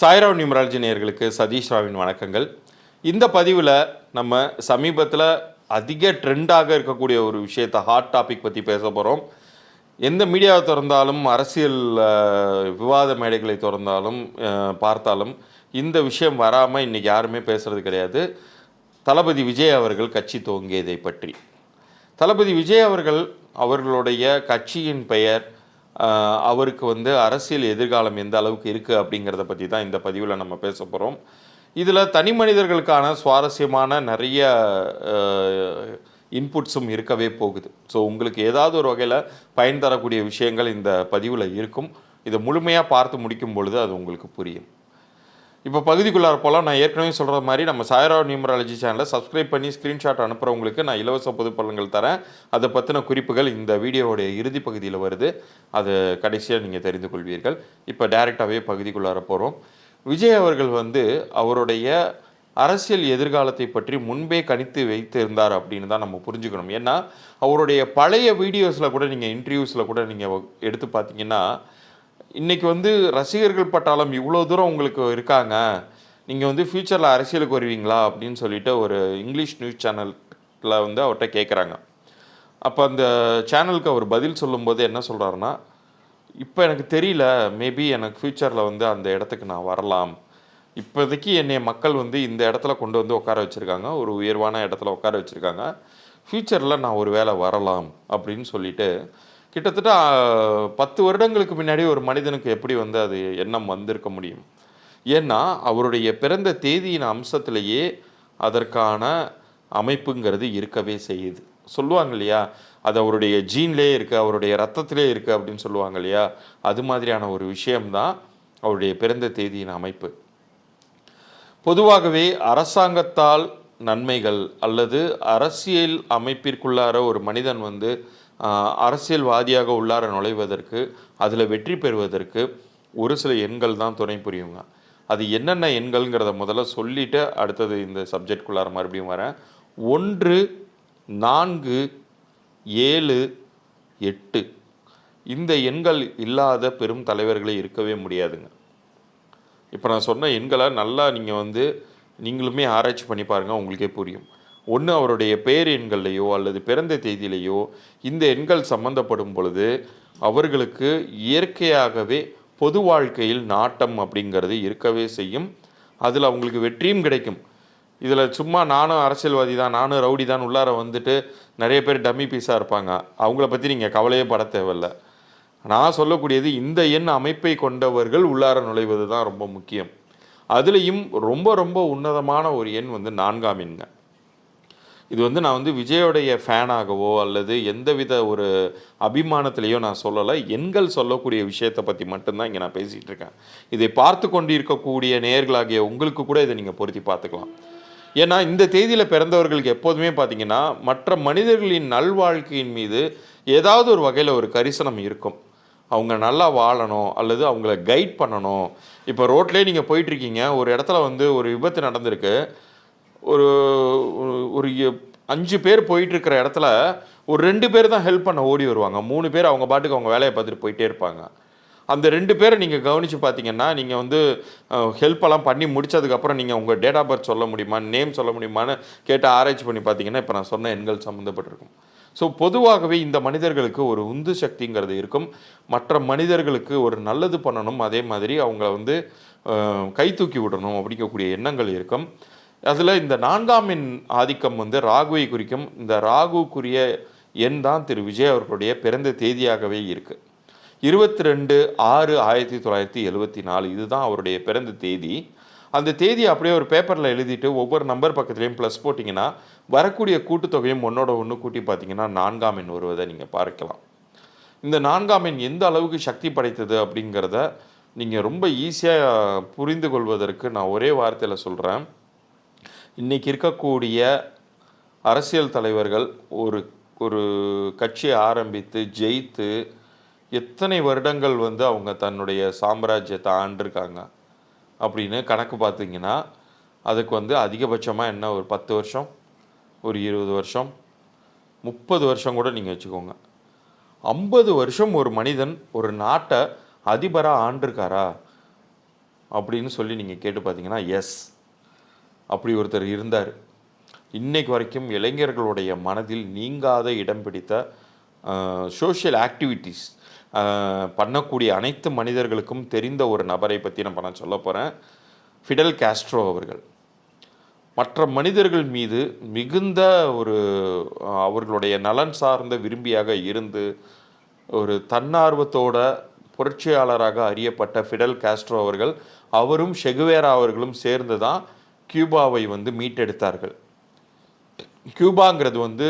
சாய்ராவ் numerology நேயர்களுக்கு சதீஷ் ராவின் வணக்கங்கள். இந்த பதிவில் நம்ம சமீபத்தில் அதிக ட்ரெண்டாக இருக்கக்கூடிய ஒரு விஷயத்தை ஹாட் டாபிக் பற்றி பேச போகிறோம் எந்த மீடியாவை திறந்தாலும் அரசியல் விவாத மேடைகளை திறந்தாலும் பார்த்தாலும் இந்த விஷயம் வராமல் இன்றைக்கி யாருமே பேசுகிறது கிடையாது. தளபதி விஜய் அவர்கள் கட்சி துவங்கியதை பற்றி. தளபதி விஜய் அவர்கள் அவர்களுடைய கட்சியின் பெயர் அவருக்கு வந்து அரசியல் எதிர்காலம் எந்த அளவுக்கு இருக்குது அப்படிங்கிறத பற்றி தான் இந்த பதிவில் நம்ம பேச போகிறோம் இதில் தனி மனிதர்களுக்கான சுவாரஸ்யமான நிறைய இன்புட்ஸும் இருக்கவே போகுது. ஸோ உங்களுக்கு ஏதாவது ஒரு வகையில் பயன் தரக்கூடிய விஷயங்கள் இந்த பதிவில் இருக்கும். இதை முழுமையாக பார்த்து முடிக்கும் பொழுது அது உங்களுக்கு புரியும். இப்போ பகுதிக்குள்ளார போகலாம். நான் ஏற்கனவே சொல்கிற மாதிரி நம்ம சாயரா நியூமராலஜி சேனலை சப்ஸ்கிரைப் பண்ணி ஸ்க்ரீன்ஷாட் அனுப்புகிறவங்களுக்கு நான் இலவச பொது பலன்கள் தரேன். அதை பற்றின குறிப்புகள் இந்த வீடியோவுடைய இறுதி பகுதியில் வருது. அது கடைசியாக நீங்கள் தெரிந்து கொள்வீர்கள். இப்போ டைரெக்டாகவே பகுதிக்குள்ளார போகிறோம் விஜய் அவர்கள் வந்து அவருடைய அரசியல் எதிர்காலத்தை பற்றி முன்பே கணித்து வைத்திருந்தார் அப்படின்னு தான் நம்ம புரிஞ்சுக்கணும். ஏன்னா அவருடைய பழைய வீடியோஸில் கூட நீங்கள் இன்டர்வியூஸில் கூட நீங்கள் எடுத்து பார்த்தீங்கன்னா இன்றைக்கி வந்து ரசிகர்கள் பட்டாளம் இவ்வளோ தூரம் உங்களுக்கு இருக்காங்க. நீங்கள் வந்து ஃப்யூச்சரில் அரசியலுக்கு வருவீங்களா? அப்படின்னு சொல்லிட்டு ஒரு இங்கிலீஷ் நியூஸ் சேனலில் வந்து அவர்கிட்ட கேட்குறாங்க அப்போ அந்த சேனலுக்கு அவர் பதில் சொல்லும்போது என்ன சொல்கிறாருன்னா இப்போ எனக்கு தெரியல மேபி எனக்கு ஃப்யூச்சரில் வந்து அந்த இடத்துக்கு நான் வரலாம். இப்போதைக்கு என்னை மக்கள் வந்து இந்த இடத்துல கொண்டு வந்து உட்கார வச்சுருக்காங்க. ஒரு உயர்வான இடத்துல உட்கார வச்சுருக்காங்க. ஃப்யூச்சரில் நான் ஒரு வேளை வரலாம். அப்படின்னு சொல்லிட்டு கிட்டத்தட்ட பத்து வருடங்களுக்கு முன்னாடி ஒரு மனிதனுக்கு எப்படி வந்து அது எண்ணம் வந்திருக்க முடியும்? ஏன்னா அவருடைய பிறந்த தேதியின் அம்சத்திலேயே அதற்கான அமைப்புங்கிறது இருக்கவே செய்யுது. சொல்லுவாங்க இல்லையா? அது அவருடைய ஜீன்லேயே இருக்குது அவருடைய ரத்தத்திலே இருக்குது அப்படின்னு சொல்லுவாங்க இல்லையா? அது மாதிரியான ஒரு விஷயம்தான் அவருடைய பிறந்த தேதியின் அமைப்பு. பொதுவாகவே அரசாங்கத்தால் நன்மைகள் அல்லது அரசியல் அமைப்பிற்குள்ளார ஒரு மனிதன் வந்து அரசியல்வாதியாக உள்ளார நுழைவதற்கு அதில் வெற்றி பெறுவதற்கு ஒரு சில எண்கள் தான் துணை புரியுங்க. அது என்னென்ன எண்கள்ங்கிறத முதல்ல சொல்லிட்டு அடுத்தது இந்த சப்ஜெக்ட்குள்ளார மறுபடியும் வரேன். ஒன்று நான்கு ஏழு எட்டு. இந்த எண்கள் இல்லாத பெரும் தலைவர்களே இருக்கவே முடியாதுங்க. இப்போ நான் சொன்ன எண்களை நல்லா நீங்கள் வந்து நீங்களுமே ஆராய்ச்சி பண்ணி பாருங்கள் உங்களுக்கே புரியும். ஒன்று அவருடைய பேர் எண்கள்லையோ அல்லது பிறந்த தேதியிலையோ இந்த எண்கள் சம்பந்தப்படும் பொழுது அவர்களுக்கு இயற்கையாகவே பொது வாழ்க்கையில் நாட்டம் அப்படிங்கிறது இருக்கவே செய்யும். அதில் அவங்களுக்கு வெற்றியும் கிடைக்கும். இதில் சும்மா நானும் அரசியல்வாதி தான் நானும் ரவுடி தான் உள்ளார வந்துட்டு நிறைய பேர் டம்மி பீஸாக இருப்பாங்க. அவங்கள பற்றி நீங்கள் கவலையே பட தேவையில்ல. நான் சொல்லக்கூடியது இந்த எண் அமைப்பை கொண்டவர்கள் உள்ளார நுழைவது தான் ரொம்ப முக்கியம். அதுலேயும் ரொம்ப ரொம்ப உன்னதமான ஒரு எண் வந்து நான்காம் எண்கள். இது வந்து நான் வந்து விஜயோடைய ஃபேனாகவோ அல்லது எந்தவித ஒரு அபிமானத்திலேயோ நான் சொல்லலை. எண்கள் சொல்லக்கூடிய விஷயத்தை பற்றி மட்டும்தான் இங்கே நான் பேசிகிட்டு இருக்கேன். இதை பார்த்து கொண்டு இருக்கக்கூடிய உங்களுக்கு கூட இதை நீங்கள் பொருத்தி பார்த்துக்கலாம். ஏன்னா இந்த தேதியில் பிறந்தவர்களுக்கு எப்போதுமே பார்த்தீங்கன்னா மற்ற மனிதர்களின் நல்வாழ்க்கையின் மீது ஏதாவது ஒரு வகையில் ஒரு கரிசனம் இருக்கும். அவங்க நல்லா வாழணும் அல்லது அவங்கள கைட் பண்ணணும். இப்போ ரோட்லேயே நீங்கள் போயிட்டுருக்கீங்க ஒரு இடத்துல வந்து ஒரு விபத்து நடந்திருக்கு. ஒரு ஒரு- அஞ்சு பேர் போயிட்டுருக்கிற இடத்துல ஒரு ரெண்டு பேர் தான் ஹெல்ப் பண்ண ஓடி வருவாங்க. மூணு பேர் அவங்க பாட்டுக்கு அவங்க வேலையை பார்த்துட்டு போயிட்டே இருப்பாங்க. அந்த ரெண்டு பேரை நீங்கள் கவனித்து பார்த்தீங்கன்னா நீங்கள் வந்து ஹெல்ப்பெல்லாம் பண்ணி முடிச்சதுக்கப்புறம் நீங்கள் உங்கள் டேட் ஆஃப் பர்த் சொல்ல முடியுமா நேம் சொல்ல முடியுமான்னு கேட்டு ஆராய்ச்சி பண்ணி பார்த்தீங்கன்னா இப்போ நான் சொன்ன எண்கள் சம்மந்தப்பட்டிருக்கும். ஸோ பொதுவாகவே இந்த மனிதர்களுக்கு ஒரு உந்து சக்திங்கிறது இருக்கும். மற்ற மனிதர்களுக்கு ஒரு நல்லது பண்ணணும். அதே மாதிரி அவங்கள வந்து கை தூக்கி விடணும் அப்படிங்கக்கூடிய எண்ணங்கள் இருக்கும். அதில் இந்த நான்காம் எண் ஆதிக்கம் வந்து ராகுவை குறிக்கும். இந்த ராகுக்குரிய எண் தான் திரு விஜய் அவர்களுடைய பிறந்த தேதியாகவே இருக்குது இருபத்தி ரெண்டு ஆறு ஆயிரத்தி தொள்ளாயிரத்தி எழுபத்தி நாலு இதுதான் அவருடைய பிறந்த தேதி. அந்த தேதி அப்படியே ஒரு பேப்பரில் எழுதிட்டு ஒவ்வொரு நம்பர் பக்கத்துலேயும் ப்ளஸ் போட்டிங்கன்னா வரக்கூடிய கூட்டுத்தொகையும் ஒன்றோட ஒன்று கூட்டி பார்த்தீங்கன்னா நான்காம் எண் வருவதை நீங்கள் பார்க்கலாம். இந்த நான்காம் எண் எந்த அளவுக்கு சக்தி படைத்தது அப்படிங்கிறத நீங்கள் ரொம்ப ஈஸியாக புரிந்து கொள்வதற்கு நான் ஒரே வார்த்தையில் சொல்கிறேன் இன்றைக்கி இருக்கக்கூடிய அரசியல் தலைவர்கள் ஒரு ஒரு கட்சியை ஆரம்பித்து ஜெயித்து எத்தனை வருடங்கள் வந்து அவங்க தன்னுடைய சாம்ராஜ்யத்தை ஆண்டிருக்காங்க அப்படின்னு கணக்கு பார்த்தீங்கன்னா அதுக்கு வந்து அதிகபட்சமாக என்ன ஒரு பத்து வருஷம் ஒரு இருபது வருஷம் முப்பது வருஷம் கூட நீங்கள் வச்சுக்கோங்க. ஐம்பது வருஷம் ஒரு மனிதன் ஒரு நாட்டை அதிபராக ஆண்டிருக்காரா அப்படின்னு சொல்லி நீங்கள் கேட்டு பார்த்தீங்கன்னா எஸ் அப்படி ஒருத்தர் இருந்தார். இன்னைக்கு வரைக்கும் இளைஞர்களுடைய மனதில் நீங்காத இடம் பிடித்த சோஷியல் ஆக்டிவிட்டீஸ் பண்ணக்கூடிய அனைத்து மனிதர்களுக்கும் தெரிந்த ஒரு நபரை பற்றி நான் நான் சொல்ல போகிறேன் ஃபிடல் காஸ்ட்ரோ அவர்கள். மற்ற மனிதர்கள் மீது மிகுந்த ஒரு அவர்களுடைய நலன் சார்ந்த விரும்பியாக இருந்து ஒரு தன்னார்வத்தோட புரட்சியாளராக அறியப்பட்ட ஃபிடல் காஸ்ட்ரோ அவர்கள் அவரும் ஷெகுவேரா அவர்களும் சேர்ந்து தான் கியூபாவை வந்து மீட்டெடுத்தார்கள். கியூபாங்கிறது வந்து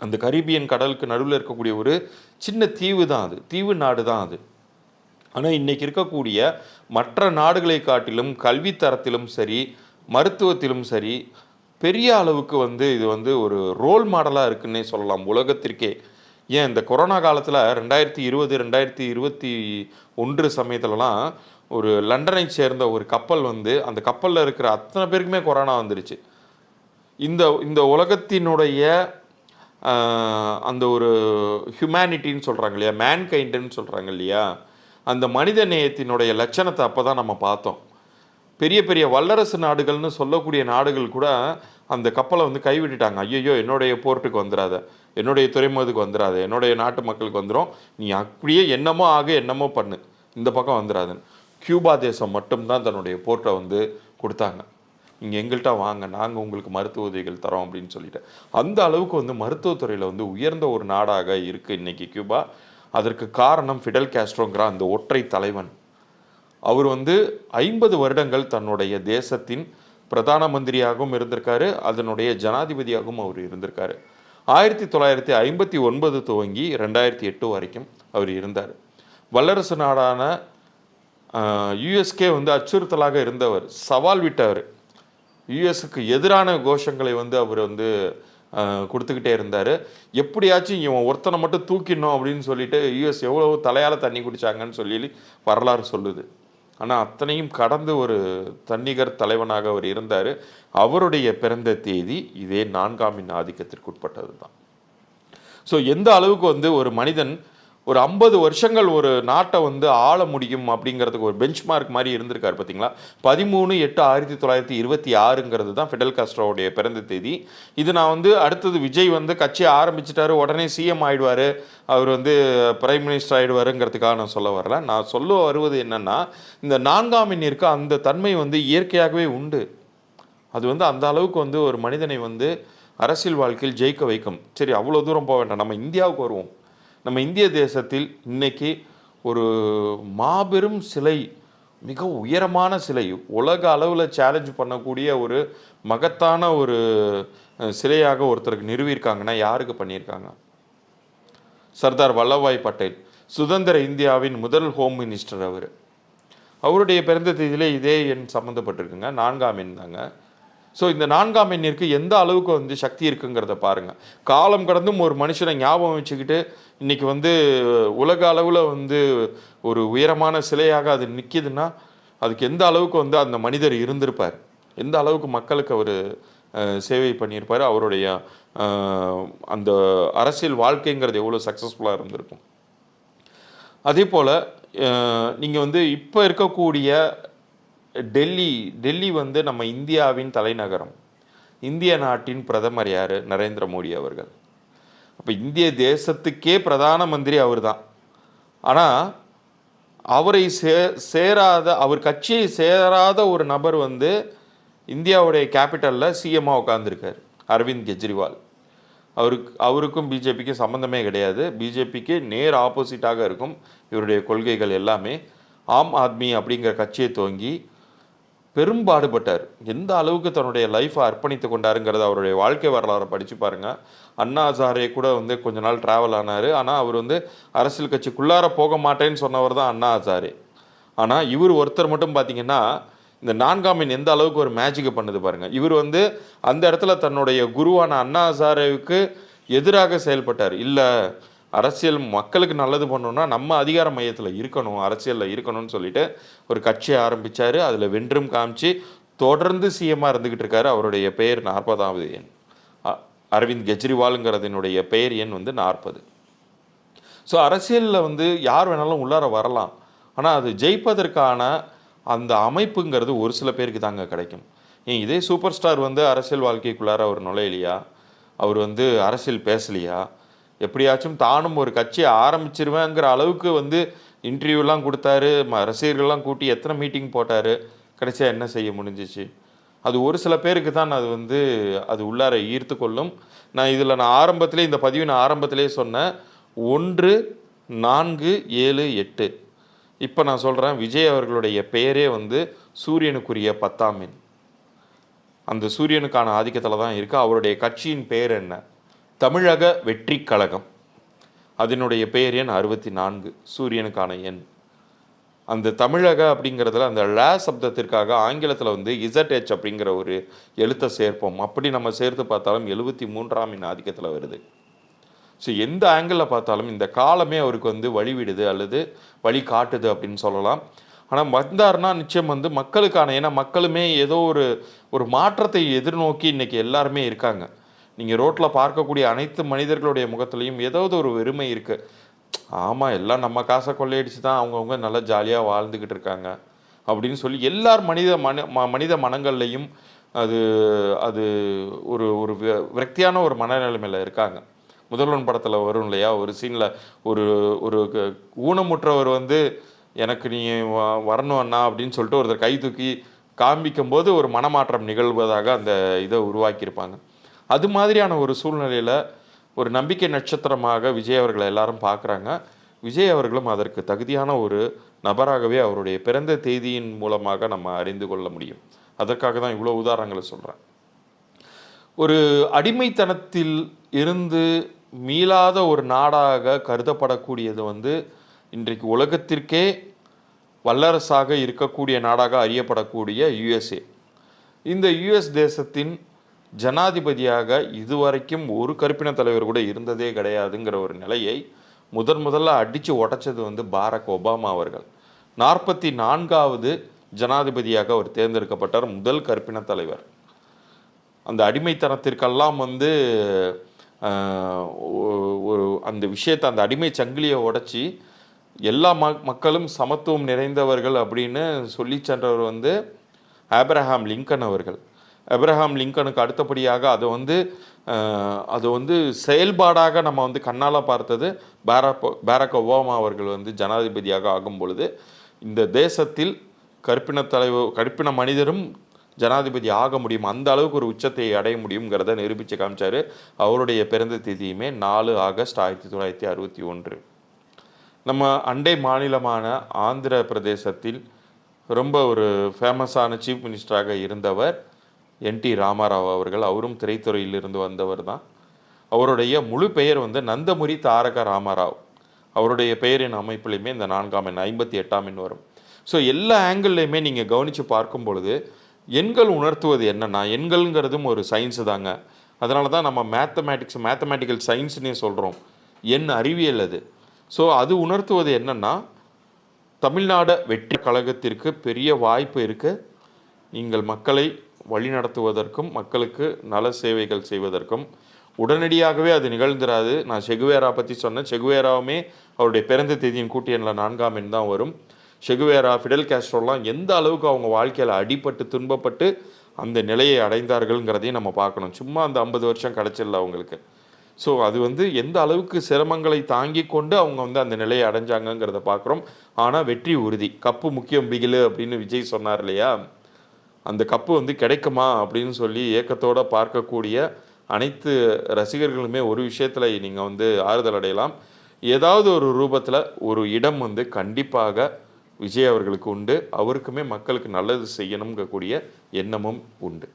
அந்த கரீபியன் கடலுக்கு நடுவில் இருக்கக்கூடிய ஒரு சின்ன தீவு தான் அது. தீவு நாடு தான் அது. ஆனால் இன்னைக்கு இருக்கக்கூடிய மற்ற நாடுகளை காட்டிலும் கல்வித்தரத்திலும் சரி மருத்துவத்திலும் சரி பெரிய அளவுக்கு வந்து இது வந்து ஒரு ரோல் மாடலாக இருக்குன்னே சொல்லலாம் உலகத்திற்கே. ஏன் இந்த கொரோனா காலத்தில் ரெண்டாயிரத்தி இருபது ரெண்டாயிரத்தி இருபத்தி ஒன்று சமயத்துலலாம் ஒரு லண்டனை சேர்ந்த ஒரு கப்பல் வந்து அந்த கப்பலில் இருக்கிற அத்தனை பேருக்குமே கொரோனா வந்துருச்சு. இந்த இந்த உலகத்தினுடைய அந்த ஒரு ஹியூமனிட்டின்னு சொல்கிறாங்க இல்லையா? மேன்கைண்டுன்னு சொல்கிறாங்க இல்லையா? அந்த மனித நேயத்தினுடைய லட்சணத்தை அப்போ தான் நம்ம பார்த்தோம். பெரிய பெரிய வல்லரசு நாடுகள்னு சொல்லக்கூடிய நாடுகள் கூட அந்த கப்பலை வந்து கைவிட்டுட்டாங்க. ஐயோ என்னுடைய போர்ட்டுக்கு வந்துடாத என்னுடைய துறைமுகத்துக்கு வந்துடாத என்னுடைய நாட்டு மக்களுக்கு வந்துடும் நீ அப்படியே என்னமோ ஆக என்னமோ பண்ணு. இந்த பக்கம் வந்துடாதுன்னு கியூபா தேசம் மட்டும்தான் தன்னுடைய போர்ட்டை வந்து கொடுத்தாங்க. நீங்கள் எங்கள்கிட்ட வாங்க நாங்கள் உங்களுக்கு மருத்துவ உதவிகள் தரோம் அப்படின்னு சொல்லிட்டு. அந்த அளவுக்கு வந்து மருத்துவத்துறையில் வந்து உயர்ந்த ஒரு நாடாக இருக்குது இன்றைக்கி கியூபா. அதற்கு காரணம் ஃபிடல் கேஸ்ட்ரோங்கிற அந்த ஒற்றை தலைவன். அவர் வந்து ஐம்பது வருடங்கள் தன்னுடைய தேசத்தின் பிரதான மந்திரியாகவும் இருந்திருக்காரு. அதனுடைய ஜனாதிபதியாகவும் அவர் இருந்திருக்காரு. ஆயிரத்தி தொள்ளாயிரத்தி ஐம்பத்தி ஒன்பது துவங்கி ரெண்டாயிரத்தி எட்டு வரைக்கும் அவர் இருந்தார். வல்லரசு நாடான யுஎஸ்கே வந்து அச்சுறுத்தலாக இருந்தவர் சவால் விட்டவர். யுஎஸ்க்கு எதிரான கோஷங்களை வந்து அவர் வந்து கொடுத்துக்கிட்டே இருந்தார். எப்படியாச்சும் இவன் ஒருத்தனை மட்டும் தூக்கிடணும் அப்படின்னு சொல்லிட்டு யுஎஸ் எவ்வளோ தலையால் தண்ணி குடிச்சாங்கன்னு சொல்லி வரலாறு சொல்லுது. ஆனால் அத்தனையும் கடந்து ஒரு தன்னிகர் தலைவனாக அவர் இருந்தார். அவருடைய பிறந்த தேதி இதே நான்காமின் ஆதிக்கத்திற்கு உட்பட்டது தான் ஸோ எந்த அளவுக்கு வந்து ஒரு மனிதன் ஒரு ஐம்பது வருஷங்கள் ஒரு நாட்டை வந்து ஆள முடியும் அப்படிங்கிறதுக்கு ஒரு பெஞ்ச்மார்க் மாதிரி இருந்திருக்காரு பார்த்தீங்களா? பதிமூணு எட்டு ஆயிரத்தி தொள்ளாயிரத்தி இருபத்தி ஆறுங்கிறது தான் ஃபிடல் காஸ்ட்ரோவுடைய பிறந்த தேதி. இது நான் வந்து அடுத்தது விஜய் வந்து கட்சியை ஆரம்பிச்சிட்டாரு உடனே சிஎம் ஆயிடுவார் அவர் வந்து பிரைம் மினிஸ்டர் ஆயிடுவாருங்கிறதுக்காக நான் சொல்ல வரல. நான் சொல்ல வருவது என்னன்னா இந்த நான்காம் இருக்க அந்த தன்மை வந்து இயற்கையாகவே உண்டு. அது வந்து அந்த அளவுக்கு வந்து ஒரு மனிதனை வந்து அரசியல் வாழ்க்கையில் ஜெயிக்க வைக்கும். சரி அவ்வளோ தூரம் போக வேண்டாம். நம்ம இந்தியாவுக்கு வருவோம். நம்ம இந்திய தேசத்தில் இன்னைக்கு ஒரு மாபெரும் சிலை மிக உயரமான சிலை உலக அளவில் சேலஞ்ச் பண்ணக்கூடிய ஒரு மகத்தான ஒரு சிலையாக ஒருத்தருக்கு நிறுவியிருக்காங்கன்னா யாருக்கு பண்ணியிருக்காங்க? சர்தார் வல்லபாய் பட்டேல் சுதந்திர இந்தியாவின் முதல் ஹோம் மினிஸ்டர் அவர். அவருடைய பிறந்த தேதியிலே இதே எண் சம்மந்தப்பட்டிருக்குங்க நான்காம் எண் தாங்க ஸோ இந்த நான்காம் எண்ணிற்கு எந்த அளவுக்கு வந்து சக்தி இருக்குங்கிறத பாருங்கள் காலம் கடந்தும் ஒரு மனுஷனை ஞாபகம் வச்சுக்கிட்டு இன்றைக்கி வந்து உலக அளவில் வந்து ஒரு உயரமான சிலையாக அது நிற்கிதுன்னா அதுக்கு எந்த அளவுக்கு வந்து அந்த மனிதர் இருந்திருப்பார்? எந்த அளவுக்கு மக்களுக்கு அவர் சேவை பண்ணியிருப்பார்? அவருடைய அந்த அரசியல் வாழ்க்கைங்கிறது எவ்வளோ சக்ஸஸ்ஃபுல்லாக இருந்திருக்கும்? அதே போல் நீங்கள் வந்து இப்போ இருக்கக்கூடிய டெல்லி டெல்லி வந்து நம்ம இந்தியாவின் தலைநகரம். இந்திய நாட்டின் பிரதமர் யார்? நரேந்திர மோடி அவர்கள். அப்போ இந்திய தேசத்துக்கே பிரதான மந்திரி அவர் தான் ஆனால் அவரை சே சேராத அவர் கட்சியை சேராத ஒரு நபர் வந்து இந்தியாவுடைய கேபிட்டலில் சிஎம்மாக உட்காந்துருக்கார் அரவிந்த் கெஜ்ரிவால். அவருக்கு அவருக்கும் பிஜேபிக்கும் சம்மந்தமே கிடையாது. பிஜேபிக்கு நேர் ஆப்போசிட்டாக இருக்கும் இவருடைய கொள்கைகள் எல்லாமே. ஆம் ஆத்மி அப்படிங்கிற கட்சியை துவங்கி பெரும்பாடுபட்டார் எந்த அளவுக்கு தன்னுடைய லைஃப்பை அர்ப்பணித்து கொண்டாருங்கிறத அவருடைய வாழ்க்கை வரலாறை படித்து பாருங்க. அண்ணா ஹசாரே கூட வந்து கொஞ்ச நாள் ட்ராவல் ஆனார். ஆனால் அவர் வந்து அரசியல் கட்சிக்குள்ளார போக மாட்டேன்னு சொன்னவர் தான் அண்ணா ஹசாரே. ஆனால் இவர் ஒருத்தர் மட்டும் பார்த்தீங்கன்னா இந்த நான்காமின் எந்த அளவுக்கு ஒரு மேஜிக்கை பண்ணுது பாருங்கள் இவர் வந்து அந்த இடத்துல தன்னுடைய குருவான அண்ணா ஹசாரேவுக்கு எதிராக செயல்பட்டார். இல்லை அரசியல் மக்களுக்கு நல்லது பண்ணணும்னா நம்ம அதிகார மையத்தில் இருக்கணும் அரசியலில் இருக்கணும்னு சொல்லிட்டு ஒரு கட்சியை ஆரம்பித்தார் அதில் வென்றும் காமிச்சு தொடர்ந்து சிஎம்மாக இருந்துக்கிட்டு இருக்காரு. அவருடைய பெயர் நாற்பதாவது எண். அ- அரவிந்த் கெஜ்ரிவாலுங்கிறதனுடைய பெயர் எண் வந்து நாற்பது. ஸோ அரசியலில் வந்து யார் வேணாலும் உள்ளார வரலாம். ஆனால் அது ஜெயிப்பதற்கான அந்த அமைப்புங்கிறது ஒரு சில பேருக்கு தாங்க கிடைக்கும். ஏன் இதே சூப்பர் ஸ்டார் வந்து அரசியல் வாழ்க்கைக்குள்ளார அவர் நுழையலையா? அவர் வந்து அரசியல் பேசலையா? எப்படியாச்சும் தானும் ஒரு கட்சியை ஆரம்பிச்சிருவேங்கிற அளவுக்கு வந்து இன்டர்வியூலாம் கொடுத்தாரு. ம- ரசிகர்கள்லாம் கூட்டி எத்தனை மீட்டிங் போட்டார்? கடைசியாக என்ன செய்ய முடிஞ்சிச்சு? அது ஒரு சில பேருக்கு தான் அது வந்து அது உள்ளார ஈர்த்து கொள்ளும். நான் இதில் நான் ஆரம்பத்திலே இந்த பதிவின் ஆரம்பத்திலே சொன்னேன். ஒன்று நான்கு ஏழு எட்டு. இப்போ நான் சொல்கிறேன் விஜய் அவர்களுடைய பெயரே வந்து சூரியனுக்குரிய பத்தாம் மீன் அந்த சூரியனுக்கான ஆதிக்கத்தில் தான் இருக்குது அவருடைய கட்சியின் பெயர் என்ன? தமிழக வெற்றி கழகம். அதனுடைய பெயர் எண் அறுபத்தி நான்கு சூரியனுக்கான எண். அந்த தமிழக அப்படிங்கிறதுல அந்த ல சப்தத்திற்காக ஆங்கிலத்தில் வந்து இசட்ஹெச் அப்படிங்கிற ஒரு எழுத்தை சேர்ப்போம். அப்படி நம்ம சேர்த்து பார்த்தாலும் எழுபத்தி மூன்றாம் இன் ஆதிக்கத்தில் வருது. ஸோ எந்த ஆங்கிளில் பார்த்தாலும் இந்த காலமே அவருக்கு வந்து வழிவிடுது அல்லது வழி காட்டுது அப்படின்னு சொல்லலாம். ஆனால் வந்தாருன்னா நிச்சயம் வந்து மக்களுக்கான ஏன்னா மக்களுமே ஏதோ ஒரு ஒரு மாற்றத்தை எதிர்நோக்கி இன்னைக்கு எல்லாருமே இருக்காங்க. நீங்கள் ரோட்டில் பார்க்கக்கூடிய அனைத்து மனிதர்களுடைய முகத்துலையும் ஏதாவது ஒரு வெறுமை இருக்குது ஆமாம் எல்லாம் நம்ம காசை கொள்ளையடிச்சு தான் அவங்கவுங்க நல்லா ஜாலியாக வாழ்ந்துக்கிட்டு இருக்காங்க. அப்படின்னு சொல்லி எல்லார் மனித மன ம- மனித மனங்கள்லையும் அது அது ஒரு ஒரு விரக்தியான ஒரு மனநிலைமையில் இருக்காங்க. முதல்வன் படத்தில் வரும் இல்லையா? ஒரு சீனில் ஒரு ஒரு க- ஊனமுற்றவர் வந்து எனக்கு நீ வ- வரணும் அண்ணா அப்படின்னு சொல்லிட்டு ஒருத்தர் கை தூக்கி காண்பிக்கும்போது ஒரு மனமாற்றம் நிகழ்வதாக அந்த இதை உருவாக்கியிருப்பாங்க. அது மாதிரியான ஒரு சூழ்நிலையில் ஒரு நம்பிக்கை நட்சத்திரமாக விஜய் அவர்களை எல்லாரும் பார்க்குறாங்க. விஜய் அவர்களும் அதற்கு தகுதியான ஒரு நபராகவே அவருடைய பிறந்த தேதியின் மூலமாக நம்ம அறிந்து கொள்ள முடியும். அதற்காக தான் இவ்வளோ உதாரணங்களை சொல்கிறேன் ஒரு அடிமைத்தனத்தில் இருந்து மீளாத ஒரு நாடாக கருதப்படக்கூடியது வந்து இன்றைக்கு உலகத்திற்கே வல்லரசாக இருக்கக்கூடிய நாடாக அறியப்படக்கூடிய யுஎஸ்ஏ. இந்த யுஎஸ் தேசத்தின் ஜனாதிபதியாக இதுவரைக்கும் ஒரு கருப்பின தலைவர் கூட இருந்ததே கிடையாதுங்கிற ஒரு நிலையை முதன் முதல்ல அடித்து உடைச்சது வந்து பாரக் ஒபாமா அவர்கள். நாற்பத்தி நான்காவது ஜனாதிபதியாக அவர் தேர்ந்தெடுக்கப்பட்டார் முதல் கருப்பின தலைவர். அந்த அடிமைத்தனத்திற்கெல்லாம் வந்து ஒரு அந்த விஷயத்தை அந்த அடிமை சங்கிலியை உடைச்சி எல்லா மக்களும் சமத்துவம் நிறைந்தவர்கள் அப்படின்னு சொல்லி சென்றவர் வந்து ஆப்ரஹாம் லிங்கன் அவர்கள். எப்ரஹாம் லிங்கனுக்கு அடுத்தபடியாக அதை வந்து அது வந்து செயல்பாடாக நம்ம வந்து கண்ணால் பார்த்தது பாரக் பாரக் ஒபாமா அவர்கள் வந்து ஜனாதிபதியாக ஆகும் பொழுது இந்த தேசத்தில் கற்பின தலைவர் கற்பின மனிதரும் ஜனாதிபதி ஆக முடியும் அந்த அளவுக்கு ஒரு உச்சத்தை அடைய முடியுங்கிறத நிரூபித்து காமிச்சாரு. அவருடைய பிறந்த தேதியுமே நாலு ஆகஸ்ட் ஆயிரத்தி தொள்ளாயிரத்தி அறுபத்தி ஒன்று. நம்ம அண்டை மாநிலமான ஆந்திர பிரதேசத்தில் ரொம்ப ஒரு ஃபேமஸான சீஃப் மினிஸ்டராக இருந்தவர் என் டி ராமாராவ் அவர்கள் அவரும் திரைத்துறையிலிருந்து வந்தவர் தான். அவருடைய முழு பெயர் வந்து நந்தமுரி தாரக ராமாராவ். அவருடைய பெயரின் அமைப்புலையுமே இந்த நான்காம் எண் ஐம்பத்தி எட்டாம் எண் வரும். ஸோ எல்லா ஆங்கிள்லையுமே நீங்கள் கவனித்து பார்க்கும் பொழுது எண்கள் உணர்த்துவது என்னன்னா எண்கள்ங்கிறதும் ஒரு சயின்ஸு தாங்க. அதனால தான் நம்ம மேத்தமேட்டிக்ஸ் மேத்தமேட்டிக்கல் சயின்ஸ்னே சொல்கிறோம் எண் அறிவியல் அது. ஸோ அது உணர்த்துவது என்னென்னா தமிழ்நாடு வெற்றி கழகத்திற்கு பெரிய வாய்ப்பு இருக்குது நீங்கள் மக்களை வழிநடத்துவதற்கும் மக்களுக்கு நல சேவைகள் செய்வதற்கும். உடனடியாகவே அது நிகழ்ந்துராது. நான் செகுவேரா பற்றி சொன்னேன். செகுவேராவுமே அவருடைய பிறந்த தேதியின் கூட்டியனில் எண்ணில் நான்காம் எண் தான் வரும். செகுவேரா ஃபிடல் கேஸ்ட்ரோலாம் எந்த அளவுக்கு அவங்க வாழ்க்கையில் அடிபட்டு துன்பப்பட்டு அந்த நிலையை அடைந்தார்கள்ங்கிறதையும் நம்ம பார்க்கணும். சும்மா அந்த ஐம்பது வருஷம் கிடச்சிடல அவங்களுக்கு. ஸோ அது வந்து எந்த அளவுக்கு சிரமங்களை தாங்கி கொண்டு அவங்க வந்து அந்த நிலையை அடைஞ்சாங்கங்கிறத பார்க்குறோம். ஆனால் வெற்றி உறுதி. கப்பு முக்கியம் பிகிலு அப்படின்னு விஜய் சொன்னார் இல்லையா? அந்த கப்பு வந்து கிடைக்குமா அப்படின்னு சொல்லி ஏக்கத்தோட பார்க்கக்கூடிய அனைத்து ரசிகர்களுமே ஒரு விஷயத்தில் நீங்கள் வந்து ஆறுதல் அடையலாம். ஏதாவது ஒரு ரூபத்தில் ஒரு இடம் வந்து கண்டிப்பாக விஜய் அவர்களுக்கு உண்டு. அவருக்குமே மக்களுக்கு நல்லது செய்யணுங்கக்கூடிய எண்ணமும் உண்டு.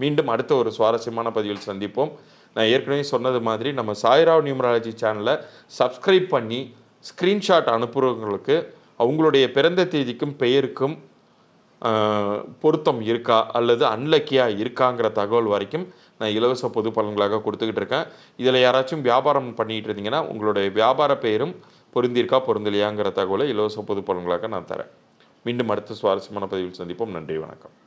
மீண்டும் அடுத்த ஒரு சுவாரஸ்யமான பதிவில் சந்திப்போம். நான் ஏற்கனவே சொன்னது மாதிரி நம்ம சாய்ராவ் நியூமராலஜி சேனலை சப்ஸ்கிரைப் பண்ணி ஸ்க்ரீன்ஷாட் அனுப்புகிறவங்களுக்கு அவங்களுடைய பிறந்த தேதிக்கும் பெயருக்கும் பொருத்தம் இருக்கா அல்லது அன்லக்கியாக இருக்காங்கிற தகவல் வரைக்கும் நான் இலவச பொது பலன்களாக கொடுத்துக்கிட்டு இருக்கேன். இதில் யாராச்சும் வியாபாரம் பண்ணிகிட்டு இருந்தீங்கன்னா உங்களுடைய வியாபார பெயரும் பொருந்திருக்கா பொருந்தலையாங்கிற தகவலை இலவச பொது பலன்களாக நான் தரேன். மீண்டும் அடுத்த சுவாரஸ்யமான பதிவில் சந்திப்போம். நன்றி வணக்கம்.